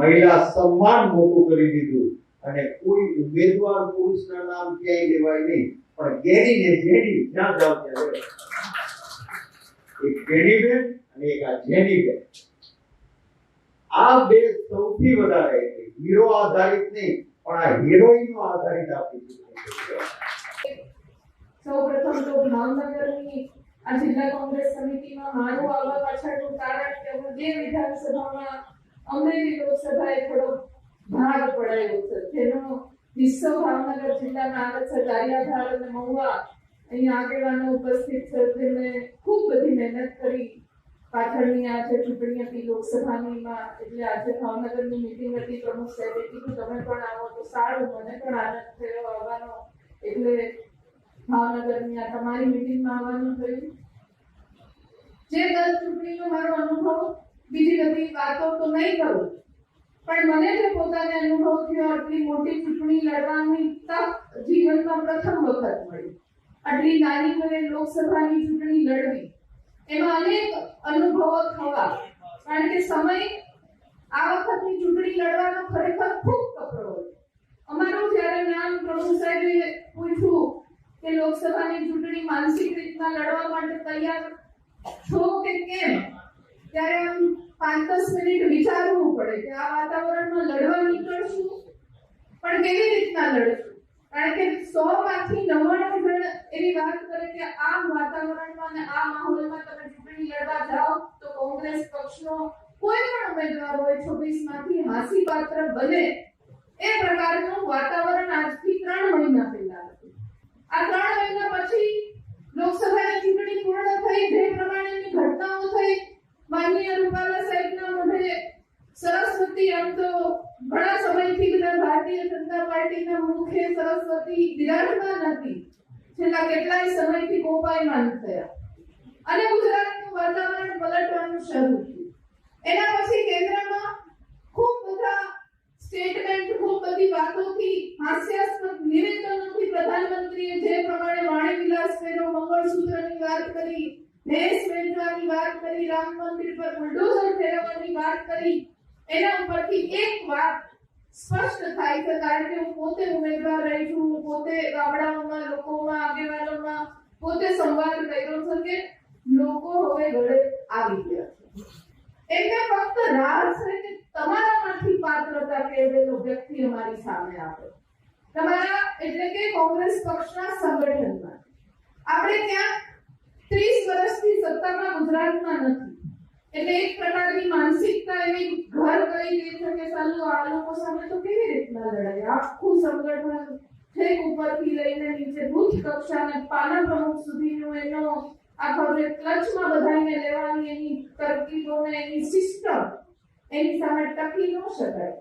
મહિલા સન્માન મોટું કરી દીધું. અને કોઈ ઉમેદવાર પુરુષના નામ ક્યાંય લેવાય નહીં. પણ ગેડી ને જેડી જ્યાં જાવ ત્યાં એક ગેડી બેન અને એક આ જેનીબેન આ બે સૌથી વધારે હીરો આધારિત નહીં, પણ આ હિરોઈનો આધારિત આપી સૌપ્રથમ તો ભાવનગરની આ જિલ્લા કોંગ્રેસ સમિતિમાં મારું આવવા પાછળનું કારણ કે હું જે વિધાનસભામાં અમરેલી લોકસભાએ થોડો ભાગ પડાયો છે જેનો હિસ્સો ભાવનગર જિલ્લાના આવે છે ગારિયાધાર અને મહુવા અહીંયા આગેવાનો ઉપસ્થિત છે. જેમણે ખૂબ બધી મહેનત કરી પાછળની આ જે ચૂંટણી હતી લોકસભાનીમાં એટલે આજે ભાવનગરની મિટિંગ હતી. પ્રમુખ સાહેબે કીધું, તમે પણ આવો તો સારું. મને પણ આનંદ થયો આવવાનો. એટલે ભાવનગરની આ તમારી મિટિંગમાં આવવાનું થયું. જે દસ ચૂંટણીનો મારો અનુભવ બીજી બધી વાતો તો નહીં કરું. પણ મને જે પોતાને અનુભવ થયો, આટલી મોટી ચૂંટણી લડવાની તક જીવનમાં પ્રથમ વખત મળી. આટલી નાની ઘરે લોકસભાની ચૂંટણી લડવી. એમાં અનેક અનુભવો થવા. કારણ કે સમય આ વખતની ચૂંટણી લડવાનો ખરેખર ખૂબ કપરો હતો અમારું જ્યારે નામ પ્રભુ સાહેબે પૂછ્યું કે લોકસભાની ચૂંટણી માનસિક રીતના લડવા માટે તૈયાર છો કે કેમ, ત્યારે આમ પાંચ દસ મિનિટ વિચારવું પડે કે આ વાતાવરણમાં લડવા નીકળશું, પણ કેવી રીતના લડશું? કારણ કે સો માંથી નવ્વાણું જણ એવી વાત કરે કે આ વાતાવરણમાં અને આ માહોલમાં તમે ચૂંટણી લડવા જાઓ તો કોંગ્રેસ પક્ષનો કોઈ પણ ઉમેદવાર હોય છવ્વીસમાંથી હાસી પાત્ર બને. એ પ્રકારનું વાતાવરણ આજથી ત્રણ મહિના પહેલા હતું. આ ત્રણ મહિના પછી આમ તો ઘણા સમયથી બધા ભારતીય જનતા પાર્ટીના મુખ્ય સરસ્વતી વિરાટમાં હતી. છેલ્લા કેટલાય સમયથી કોપાયમાન થયા. અને ગુજરાતનું વાતાવરણ પલટવાનું શરૂ થયું. એના પછી કેન્દ્રમાં ખૂબ બધા સ્ટેટમેન્ટ ખૂબ બધી વાતોથી, હાસ્યાસ્પદ નિવેદનોથી પ્રધાનમંત્રીએ જે પ્રમાણે વાણી વિલાસ કર્યો, મંગળસૂત્રની વાત કરી ભેંસ વેચવાની વાત કરી, રામ મંદિર પર બુલડોઝર ફેરવવાની વાત કરી એના ઉપરથી એક વાત સ્પષ્ટ થાય છે, કારણ કે હું પોતે ઉમેદવાર રહી છું, હું પોતે ગામડાઓમાં, લોકોમાં, આગેવાનોમાં પોતે સંવાદ કર્યો છે કે લોકો હવે ઘરે આવી ગયા છે. એટલે ફક્ત રાહ છે કે તમારામાંથી પાત્રતા કેળવેલો વ્યક્તિ અમારી સામે આવે. તમારા એટલે કે કોંગ્રેસ પક્ષના સંગઠનમાં. આપણે ત્યાં ત્રીસ વર્ષથી સત્તામાં ગુજરાતમાં નથી. એટલે એક પ્રકારની માનસિકતા એવી ઘર કરી દે છે કે સાલું આ લોકો સામે તો કેવી રીતના લડાય? આખું સંગઠન છેક ઉપરથી લઈને નીચે બુથ કક્ષાને પાના પ્રમુખ સુધીનું એનો આખો જે ક્લચમાં બધાને લેવાની એની તરકીબોને એની સિસ્ટમ એની સામે ટકી ન શકાય.